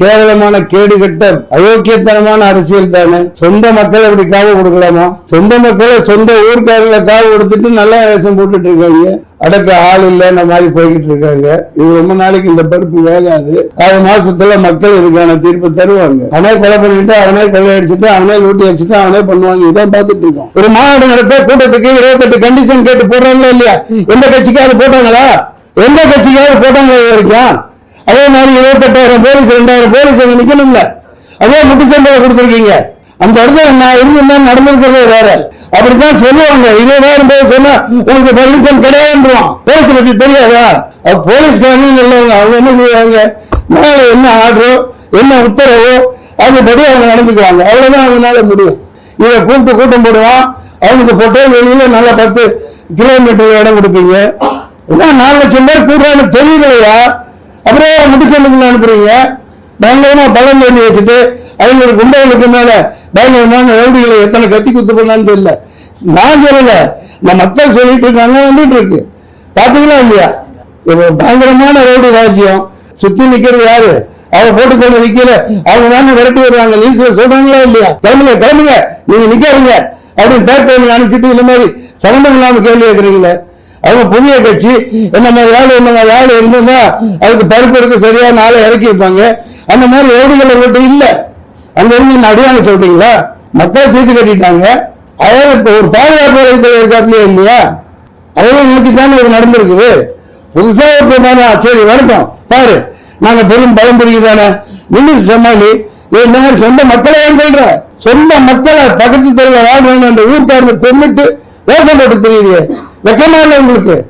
கேவலமான கேடுகட்ட அயோக்கியத்தனமான அரசியல் தானே? சொந்த மக்களை அப்படி காவு கொடுக்கலாமா? சொந்த மக்களை சொந்த ஊர்க்காரங்களை காவு கொடுத்துட்டு நல்ல வேஷம் போட்டுட்டு இருக்காங்க அடக்க ஆள் இல்லைன்ற மாதிரி போய்கிட்டு இருக்காங்க இது ரொம்ப நாளைக்கு இந்த பருப்பு வேகாது. ஆறு மாசத்துல மக்கள் இதுக்கான தீர்ப்பு தருவாங்க. அவனே கொலை பண்ணிட்டு அவனே கொள்ளை அடிச்சுட்டு அவனே லூட்டி அடிச்சுட்டு அவனே பண்ணுவாங்க. இதான் பார்த்துட்டு இருக்கோம் ஒரு மாநாடு நடத்த கூட்டத்துக்கு இருபத்தெட்டு கண்டிஷன் கேட்டு போடுறாங்களா இல்லையா? எந்த கட்சிக்காவது போட்டாங்களா? எந்த கட்சிக்காவது போட்டாங்க வரைக்கும்? அதே மாதிரி இருபத்தெட்டாயிரம் போலீஸ் ரெண்டாயிரம் போலீஸ் அங்க நிக்கணும்ல. அதே முட்டு சந்தையை கொடுத்துருக்கீங்க. அந்த இடத்துல நான் இருந்திருந்தா நடந்திருக்கிறதே வேற. அப்படித்தான் சொல்லுவாங்க. இருபதாயிரம் பேர் சொன்னா உங்களுக்கு பர்மிஷன் கிடையாதுன்றான் போலீஸ் பத்தி தெரியாதா? போலீஸ் போலீஸ்காரங்க நல்லவங்க அவங்க என்ன செய்வாங்க? மேல என்ன ஆர்டரோ என்ன உத்தரவோ அதுபடி அவங்க நடந்துக்குவாங்க. அவ்வளவுதான் அவங்களால முடியும். இதை கூப்பிட்டு கூட்டம் போடுவான். அவனுக்கு போட்டோ வெளியில நல்லா பத்து கிலோமீட்டர் இடம் கொடுப்பீங்க. இதான் நாலு லட்சம் பேர் கூடுறான்னு தெரியலையா அப்புறம் முடிச்சலுக்கு அனுப்புறீங்க. பயங்கரமா பலம் பண்ணி வச்சுட்டு ஐநூறு குண்டர்களுக்கு மேல பயங்கரமான ரவுடிகளை எத்தனை கத்தி குத்து பண்ணான்னு தெரியல. நான் சொல்லல இந்த மக்கள் சொல்லிட்டு இருக்காங்க வந்துட்டு இருக்கு. பாத்தீங்களா இல்லையா? இப்போ பயங்கரமான ரவுடி ராஜ்யம். சுத்தி நிக்கிறது யாரு? அவங்க போட்டு கொண்டு நிக்கல அவங்க தானே விரட்டி வருவாங்க நியூஸ்ல சொல்றாங்களா இல்லையா? கிளம்புங்க கிளம்புங்க. நீங்க நிக்காதீங்க. அப்படின்னு பேர் பண்ணி அனுப்பிச்சிட்டு இந்த மாதிரி சம்பந்தம் இல்லாம கேள்வி கேட்கறீங்களே. அவங்க புதிய கட்சி என்ன மாதிரி வேலை என்ன வேலை இருந்ததுன்னா அதுக்கு பருப்பு எடுக்க சரியா நாளை இறக்கி வைப்பாங்க. அந்த மாதிரி ரவுடிகள் உங்கள்கிட்ட இல்ல. அங்க இருந்து என்ன அடியாங்க சொல்றீங்களா? மக்கள் தீர்த்து கட்டிட்டாங்க. அதாவது இப்ப ஒரு பாதுகாப்பு வளையத்தில் இல்லையா? அதையும் நோக்கி தானே இது நடந்திருக்குது. புதுசாக இருப்பதானா சரி வரட்டும். பாரு நாங்க பெரும் பலம் பிடிக்குதானே நின்று சமாளி இந்த மாதிரி சொந்த மக்களை ஏன் சொல்ற. சொந்த மக்களை பக்கத்து தெருவில் வாழ்வாங்க அந்த ஊர்க்காரங்க கொண்டுட்டு வேஷம் போட்டு தெரியுது. வெக்கமா இல்லை உங்களுக்கு?